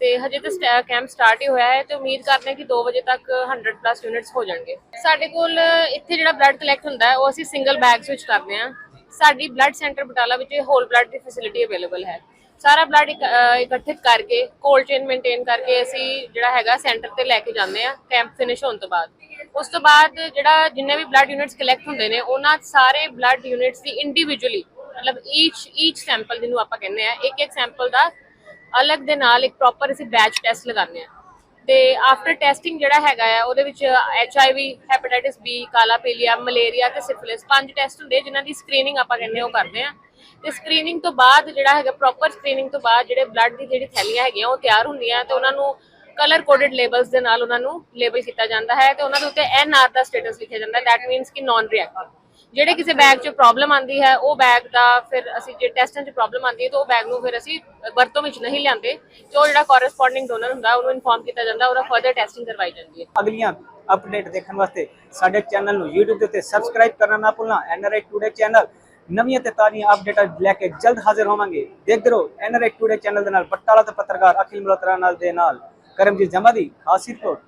ਤੇ ਹਜੇ ਤਾਂ ਕੈਂਪ ਸਟਾਰਟ ਹੀ ਹੋਇਆ ਹੈ ਤੇ ਉਮੀਦ ਕਰਦੇ ਹਾਂ ਕਿ 2 ਵਜੇ ਤੱਕ 100 ਪਲੱਸ ਯੂਨਿਟਸ ਹੋ ਜਾਣਗੇ। ਸਾਡੇ ਕੋਲ ਇੱਥੇ ਜਿਹੜਾ ਬਲੱਡ ਕਲੈਕਟ ਹੁੰਦਾ ਹੈ, ਉਹ ਅਸੀਂ ਸਿੰਗਲ ਬੈਗਸ ਵਿੱਚ ਕਰਦੇ ਹਾਂ। ਸਾਡੀ ਬਲੱਡ ਸੈਂਟਰ ਬਟਾਲਾ ਵਿੱਚ ਹੋਲ ਬਲੱਡ ਦੀ ਫੈਸਿਲਿਟੀ ਅਵੇਲੇਬਲ ਹੈ। ਸਾਰਾ ਬਲੱਡ ਇਕੱਠਿਤ ਕਰਕੇ ਕੋਲਡ ਚੇਨ ਮੇਨਟੇਨ ਕਰਕੇ ਅਸੀਂ ਜਿਹੜਾ ਹੈਗਾ ਸੈਂਟਰ ਤੇ ਲੈ ਕੇ ਜਾਂਦੇ ਆ ਕੈਂਪ ਫਿਨਿਸ਼ ਹੋਣ ਤੋਂ ਬਾਅਦ। ਉਸ ਤੋਂ ਬਾਅਦ ਜਿਹੜਾ ਜਿੰਨੇ ਵੀ ਬਲੱਡ ਯੂਨਿਟਸ ਕਲੈਕਟ ਹੁੰਦੇ ਨੇ, ਉਹਨਾਂ ਸਾਰੇ ਬਲੱਡ ਯੂਨਿਟਸ ਦੀ ਇੰਡੀਵਿਜੂਅਲੀ ਮਤਲਬ ਈਚ ਈਚ ਸੈਂਪਲ ਜਿਹਨੂੰ ਆਪਾਂ ਕਹਿੰਦੇ ਆ ਇੱਕ ਇੱਕ ਸੈਂਪਲ ਦਾ ਅਲੱਗ ਦੇ ਨਾਲ ਇੱਕ ਪ੍ਰੋਪਰ ਅਸੀਂ ਬੈਚ ਟੈਸਟ ਲਗਾਉਂਦੇ ਆ ਤੇ ਆਫਟਰ ਟੈਸਟਿੰਗ ਜਿਹੜਾ ਹੈਗਾ ਆ, ਉਹਦੇ ਵਿੱਚ H I V hepatitis B ਕਾਲਾ ਪੀਲੀਆ ਮਲੇਰੀਆ ਤੇ ਸਿਫਿਲਿਸ ਪੰਜ ਟੈਸਟ ਹੁੰਦੇ ਜਿਨ੍ਹਾਂ ਦੀ ਸਕਰੀਨਿੰਗ ਆਪਾਂ ਕਹਿੰਦੇ ਉਹ ਕਰਦੇ ਆ ਤੇ ਸਕਰੀਨਿੰਗ ਤੋਂ ਬਾਅਦ ਜਿਹੜਾ ਹੈਗਾ ਪ੍ਰੋਪਰ ਸਕਰੀਨਿੰਗ ਤੋਂ ਬਾਅਦ ਜਿਹੜੇ ਬਲੱਡ ਦੀ ਜਿਹੜੀ ਥੈਲੀਆਂ ਹੈਗੀਆਂ, ਉਹ ਤਿਆਰ ਹੁੰਦੀਆਂ ਤੇ ਉਹਨਾਂ ਨੂੰ ਕਲਰ ਕੋਡਡ ਲੇਬਲਸ ਦੇ ਨਾਲ ਉਹਨਾਂ ਨੂੰ ਲੇਬਲ ਕੀਤਾ ਜਾਂਦਾ ਹੈ ਤੇ ਉਹਨਾਂ ਦੇ ਉੱਤੇ ਐਨ ਆਰ ਦਾ ਸਟੇਟਸ ਲਿਖਿਆ ਜਾਂਦਾ ਦੈਟ ਮੀਨਸ ਕਿ ਨਾਨ ਰਿਐਕਟਿਵ ਜਿਹੜੇ ਕਿਸੇ ਬੈਗ 'ਚ ਪ੍ਰੋਬਲਮ ਆਂਦੀ ਹੈ, ਉਹ ਬੈਗ ਦਾ ਫਿਰ ਅਸੀਂ ਜੇ ਟੈਸਟਾਂ 'ਚ ਪ੍ਰੋਬਲਮ ਆਂਦੀ ਹੈ, ਤਾਂ ਉਹ ਬੈਗ ਨੂੰ ਫਿਰ ਅਸੀਂ ਵਰਤੋਂ ਵਿੱਚ ਨਹੀਂ ਲਿਆਂਦੇ। ਤੇ ਉਹ ਜਿਹੜਾ ਕੋਰਸਪੋਂਡਿੰਗ ਡੋਨਰ ਹੁੰਦਾ, ਉਹਨੂੰ ਇਨਫੋਰਮ ਕੀਤਾ ਜਾਂਦਾ, ਉਹਦਾ ਫਰਦਰ ਟੈਸਟਿੰਗ ਕਰਵਾਈ ਜਾਂਦੀ ਹੈ। ਅਗਲੀਆਂ ਅਪਡੇਟ ਦੇਖਣ ਵਾਸਤੇ ਸਾਡੇ ਚੈਨਲ ਨੂੰ YouTube ਦੇ ਉੱਤੇ ਸਬਸਕ੍ਰਾਈਬ ਕਰਨਾ ਨਾ ਭੁੱਲਣਾ ਐਨਆਰਆਈ ਟੂਡੇ ਚੈਨਲ ਨਵੀਆਂ ਤੇ ਤਾਜ਼ੀਆਂ ਅਪਡੇਟਾਂ ਲੈ ਕੇ ਜਲਦ ਹਾਜ਼ਰ ਹੋਵਾਂਗੇ। ਦੇਖਦੇ ਰਹੋ ਐਨਆਰਆਈ ਟੂਡੇ ਚੈਨਲ ਦੇ ਨਾਲ ਪਟਾਲਾ ਤੇ ਪੱਤਰਕਾਰ ਅਖਿਲ ਮਲਹੋਤਰਾ ਨਾਲ ਦੇ ਨਾਲ। ਕਰਮਜੀਤ ਜਮਾ ਦੀ ਖਾਸ ਰਿਪੋਰਟ